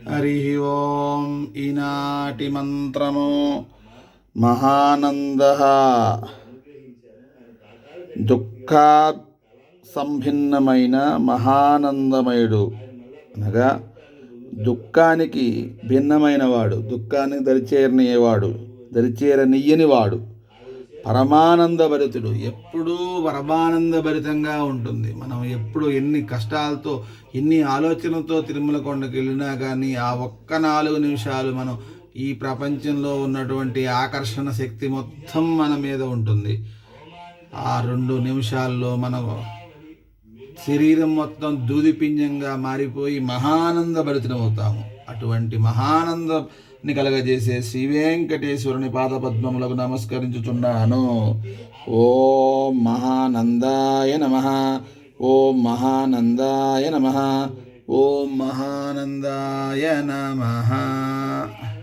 హరి ఓం ఈనాటి మంత్రము మహానంద దుఃఖా సంభిన్నమైన మహానందమయుడు అనగా దుఃఖానికి భిన్నమైనవాడు దుఃఖాన్ని దరిచేరనియవాడు దరిచేరనీయని వాడు పరమానందభరితుడు ఎప్పుడూ పరమానందభరితంగా ఉంటుంది. మనం ఎప్పుడు ఎన్ని కష్టాలతో ఎన్ని ఆలోచనలతో తిరుమల కొండకి వెళ్ళినా కానీ ఆ ఒక్క నాలుగు నిమిషాలు మనం ఈ ప్రపంచంలో ఉన్నటువంటి ఆకర్షణ శక్తి మొత్తం మన మీద ఉంటుంది. ఆ రెండు నిమిషాల్లో మనం శరీరం మొత్తం దూదిపింజంగా మారిపోయి మహానంద భరితమవుతాము అటువంటి మహానంద ని కలగజేసే శ్రీ వెంకటేశ్వరుని పాదపద్మములకు నమస్కరించుచున్నాను. ఓం మహానందాయ నమ. ఓం మహానందాయ నమ. ఓం మహానందాయ నమ.